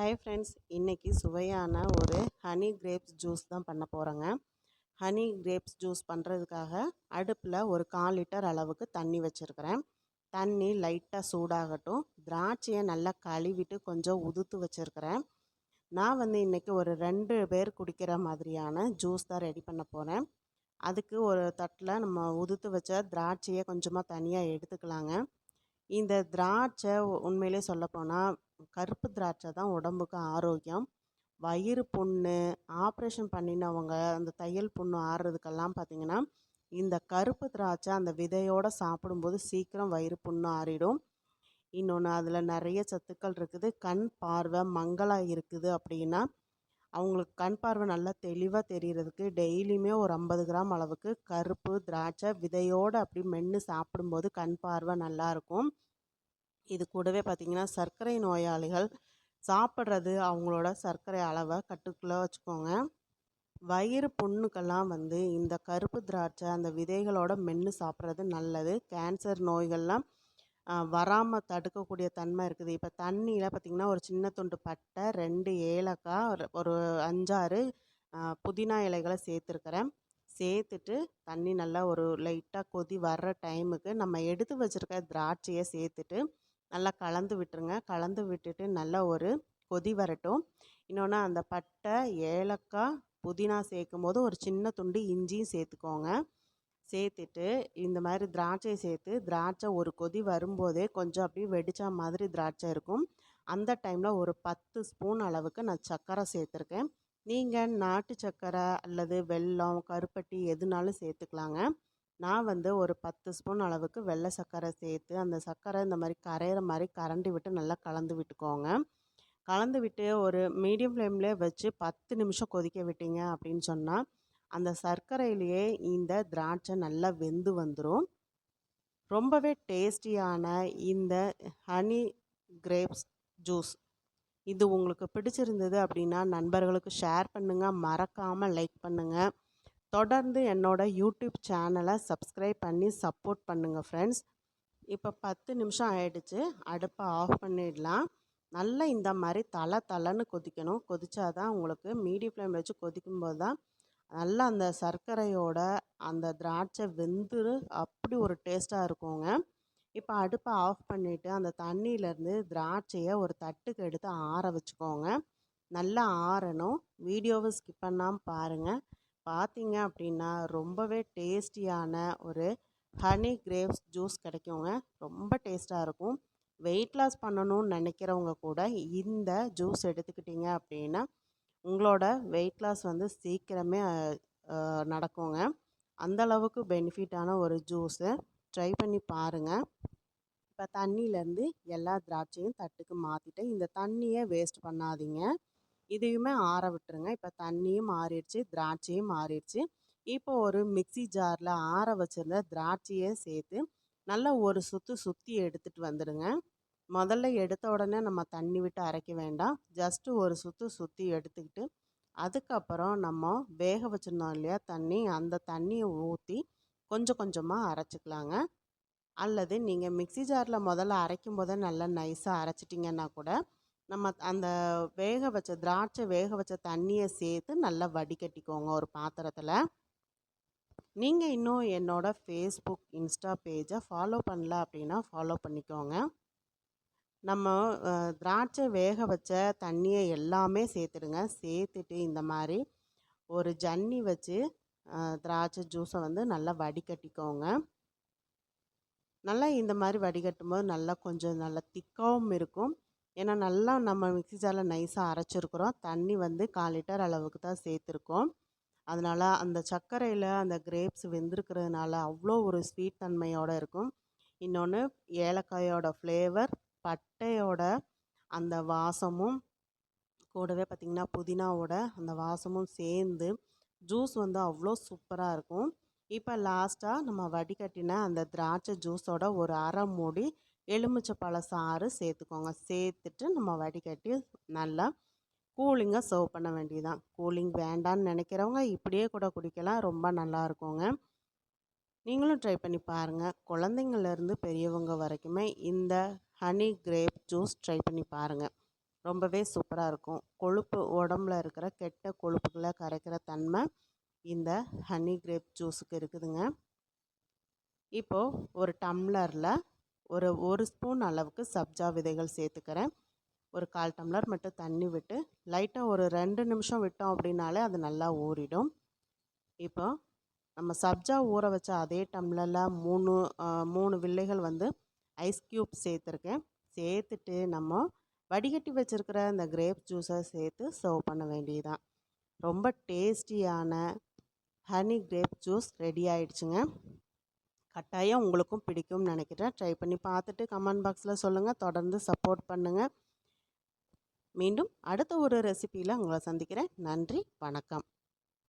Hi friends இன்றைக்கி சுவையான ஒரு ஹனி கிரேப்ஸ் ஜூஸ் தான் பண்ண போகிறேங்க ஹனி கிரேப்ஸ் ஜூஸ் பண்ணுறதுக்காக அடுப்பில் ஒரு கால் லிட்டர் அளவுக்கு தண்ணி வச்சுருக்கிறேன். தண்ணி லைட்டாக சூடாகட்டும். திராட்சையை நல்லா கழுவிட்டு கொஞ்சம் உதுத்து வச்சுருக்கிறேன். நான் வந்து இன்றைக்கி ஒரு ரெண்டு பேர் குடிக்கிற மாதிரியான ஜூஸ் தான் ரெடி பண்ண போகிறேன் அதுக்கு ஒரு தட்டில் நம்ம உதுத்து வச்ச திராட்சையை கொஞ்சமாக தனியாக எடுத்துக்கலாங்க. இந்த திராட்சை உண்மையிலே சொல்லப்போனால் கருப்பு திராட்சை தான் உடம்புக்கு ஆரோக்கியம். வயிறு புண்ணு ஆப்ரேஷன் பண்ணினவங்க அந்த தையல் புண்ணு ஆறுறதுக்கெல்லாம் பார்த்திங்கன்னா இந்த கருப்பு திராட்சை அந்த விதையோடு சாப்பிடும்போது சீக்கிரம் வயிறு புண்ணு ஆறிடும். இன்னொன்று அதில் நிறைய சத்துக்கள் இருக்குது. கண் பார்வை மங்களாக இருக்குது அப்படின்னா அவங்களுக்கு கண் பார்வை நல்லா தெளிவாக தெரிகிறதுக்கு டெய்லியுமே ஒரு ஐம்பது கிராம் அளவுக்கு கருப்பு திராட்சை விதையோடு அப்படி மென்று சாப்பிடும்போது கண் பார்வை நல்லாயிருக்கும் இது கூடவே பார்த்திங்கன்னா சர்க்கரை நோயாளிகள் சாப்பிட்றது அவங்களோட சர்க்கரை அளவை கட்டுக்குள்ளே வச்சுக்கோங்க. வயிறு புண்ணுக்கெல்லாம் வந்து இந்த கருப்பு திராட்சை அந்த விதைகளோட மென்று சாப்பிட்றது நல்லது. கேன்சர் நோய்கள்லாம் வராமல் தடுக்கக்கூடிய தன்மை இருக்குது. இப்போ தண்ணியில் பார்த்திங்கன்னா ஒரு சின்ன துண்டு பட்டை ரெண்டு ஏலக்காய் ஒரு அஞ்சாறு புதினா இலைகளை சேர்த்துருக்குறேன். சேர்த்துட்டு தண்ணி நல்லா ஒரு லைட்டாக கொதி வர்ற டைமுக்கு நம்ம எடுத்து வச்சுருக்க திராட்சையை சேர்த்துட்டு நல்லா கலந்து விட்டுருங்க. கலந்து விட்டுட்டு நல்லா ஒரு கொதி வரட்டும். இன்னொன்று அந்த பட்டை ஏலக்காய் புதினா சேர்க்கும் போது ஒரு சின்ன துண்டு இஞ்சியும் சேர்த்துக்கோங்க. சேர்த்துட்டு இந்த மாதிரி திராட்சை சேர்த்து திராட்சை ஒரு கொதி வரும்போதே கொஞ்சம் அப்படியே வெடித்த மாதிரி திராட்சை இருக்கும். அந்த டைமில் ஒரு பத்து ஸ்பூன் அளவுக்கு நான் சர்க்கரை சேர்த்துருக்கேன். நீங்கள் நாட்டு சர்க்கரை அல்லது வெல்லம் கருப்பட்டி எதுனாலும் சேர்த்துக்கலாங்க. நான் வந்து ஒரு பத்து ஸ்பூன் அளவுக்கு வெள்ளை சர்க்கரை சேர்த்து அந்த சர்க்கரை இந்த மாதிரி கரையிற மாதிரி கரண்டி விட்டு நல்லா கலந்து விட்டுக்கோங்க. கலந்து விட்டு ஒரு மீடியம் ஃப்ளேம்லேயே வச்சு பத்து நிமிஷம் கொதிக்க விட்டீங்க அப்படின்னு சொன்னால் அந்த சர்க்கரையிலேயே இந்த திராட்சை நல்லா வெந்து வந்துடும் ரொம்பவே டேஸ்டியான இந்த ஹனி கிரேப்ஸ் ஜூஸ். இது உங்களுக்கு பிடிச்சிருந்தது அப்படின்னா நண்பர்களுக்கு ஷேர் பண்ணுங்கள் மறக்காமல் லைக் பண்ணுங்கள் தொடர்ந்து என்னோடய யூடியூப் சேனலை சப்ஸ்கிரைப் பண்ணி சப்போர்ட் பண்ணுங்கள் ஃப்ரெண்ட்ஸ். இப்போ பத்து நிமிஷம் ஆயிடுச்சு. அடுப்பை ஆஃப் பண்ணிடலாம். நல்லா இந்த மாதிரி தலை தலைன்னு கொதிக்கணும். கொதிச்சா தான் உங்களுக்கு மீடியம் ஃப்ளேம் வச்சு கொதிக்கும்போது தான் நல்லா அந்த சர்க்கரையோட அந்த திராட்சை வெந்து அப்படி ஒரு டேஸ்ட்டாக இருக்குங்க. இப்போ அடுப்பை ஆஃப் பண்ணிவிட்டு அந்த தண்ணியிலேருந்து திராட்சையை ஒரு தட்டுக்கு எடுத்து ஆற வச்சுக்கோங்க. நல்லா ஆறணும். வீடியோவை ஸ்கிப் பண்ணாமல் பாருங்கள் பார்த்தீங்க அப்படின்னா ரொம்பவே டேஸ்டியான ஒரு ஹனி கிரேப்ஸ் ஜூஸ் கிடைக்குங்க. ரொம்ப டேஸ்ட்டாக இருக்கும். வெயிட் லாஸ் பண்ணணும்னு நினைக்கிறவங்க கூட இந்த ஜூஸ் எடுத்துக்கிட்டிங்க அப்படின்னா உங்களோட வெயிட் லாஸ் வந்து சீக்கிரமே நடக்குங்க. அந்தளவுக்கு பெனிஃபிட்டான ஒரு ஜூஸு ட்ரை பண்ணி பாருங்கள் இப்போ தண்ணியிலேருந்து எல்லா திராட்சையும் தட்டுக்கு மாற்றிட்டு இந்த தண்ணியை வேஸ்ட் பண்ணாதீங்க. இதையுமே ஆற விட்டுருங்க. இப்போ தண்ணியும் மாறிடுச்சு திராட்சையும் மாறிடுச்சு. இப்போ ஒரு மிக்சி ஜாரில் ஆற வச்சுருந்த திராட்சையை சேர்த்து நல்லா ஒரு சுற்று சுற்றி எடுத்துகிட்டு வந்துடுங்க. முதல்ல எடுத்த உடனே நம்ம தண்ணி விட்டு அரைக்க வேண்டாம். ஜஸ்ட்டு ஒரு சுற்று சுற்றி எடுத்துக்கிட்டு அதுக்கப்புறம் நம்ம வேக வச்சுருந்தோம் இல்லையா தண்ணி அந்த தண்ணியை ஊற்றி கொஞ்சம் கொஞ்சமாக அரைச்சிக்கலாங்க. அல்லது நீங்கள் மிக்சி ஜாரில் முதல்ல அரைக்கும் போதே நல்லா நைஸாக அரைச்சிட்டிங்கன்னா கூட நம்ம அந்த வேக வச்ச திராட்சை வேக வச்ச தண்ணியை சேர்த்து நல்லா வடிகட்டிக்கோங்க ஒரு பாத்திரத்தில். நீங்கள் இன்னும் என்னோடய ஃபேஸ்புக் இன்ஸ்டா பேஜை ஃபாலோ பண்ணல அப்படின்னா ஃபாலோ பண்ணிக்கோங்க. நம்ம திராட்சை வேக வச்ச தண்ணியை எல்லாமே சேர்த்துடுங்க. சேர்த்துட்டு இந்த மாதிரி ஒரு ஜன்னி வச்சு திராட்சை ஜூஸை வந்து நல்லா வடிகட்டிக்கோங்க. நல்லா இந்த மாதிரி வடிகட்டும் போது நல்லா கொஞ்சம் நல்லா திக்காகவும் இருக்கும். ஏன்னா நல்லா நம்ம மிக்சி ஜாரில் நைஸாக அரைச்சிருக்கிறோம். தண்ணி வந்து கால் லிட்டர் அளவுக்கு தான் சேர்த்துருக்கோம். அதனால் அந்த சர்க்கரையில் அந்த கிரேப்ஸ் வெந்திருக்கிறதுனால அவ்வளோ ஒரு ஸ்வீட் தன்மையோடு இருக்கும். இன்னொன்று ஏலக்காயோட ஃப்ளேவர் பட்டையோட அந்த வாசமும் கூடவே பார்த்திங்கன்னா புதினாவோட அந்த வாசமும் சேர்ந்து ஜூஸ் வந்து அவ்வளோ சூப்பராக இருக்கும். இப்போ லாஸ்ட்டாக நம்ம வடிகட்டின அந்த திராட்சை ஜூஸோட ஒரு அரை மூடி எலுமிச்சை பழ சாறு சேர்த்துக்கோங்க. சேர்த்துட்டு நம்ம வடிகட்டி நல்லா கூலிங்காக சர்வ் பண்ண வேண்டியதுதான். கூலிங் வேண்டான்னு நினைக்கிறவங்க இப்படியே கூட குடிக்கலாம். ரொம்ப நல்லா இருக்குங்க. நீங்களும் ட்ரை பண்ணி பாருங்கள் குழந்தைங்கள்லேருந்து பெரியவங்க வரைக்குமே இந்த ஹனி கிரேப் ஜூஸ் ட்ரை பண்ணி பாருங்கள் ரொம்பவே சூப்பராக இருக்கும். கொழுப்பு உடம்புல இருக்கிற கெட்ட கொழுப்புகளை கரைக்கிற தன்மை இந்த ஹனி கிரேப் ஜூஸுக்கு இருக்குதுங்க. இப்போது ஒரு டம்ளரில் ஒரு ஒரு ஸ்பூன் அளவுக்கு சப்ஜா விதைகள் சேர்த்துக்கிறேன். ஒரு கால் டம்ளர் மட்டும் தண்ணி விட்டு லைட்டாக ஒரு ரெண்டு நிமிஷம் விட்டோம் அப்படின்னாலே அது நல்லா ஊறிடும். இப்போ நம்ம சப்ஜா ஊற வச்ச அதே டம்ளரில் மூணு மூணு வில்லைகள் வந்து ஐஸ் க்யூப் சேர்த்துருக்கேன். சேர்த்துட்டு நம்ம வடிகட்டி வச்சுருக்கிற இந்த கிரேப் ஜூஸை சேர்த்து சர்வ் பண்ண வேண்டியதுதான். ரொம்ப டேஸ்டியான ஹனி கிரேப் ஜூஸ் ரெடி ஆயிடுச்சுங்க. கட்டாயம் உங்களுக்கும் பிடிக்கும்னு நினைக்கிறேன். ட்ரை பண்ணி பார்த்துட்டு கமெண்ட் பாக்ஸில் சொல்லுங்கள் தொடர்ந்து சப்போர்ட் பண்ணுங்கள் மீண்டும் அடுத்த ஒரு ரெசிப்பியில் உங்களை சந்திக்கிறேன். நன்றி வணக்கம்.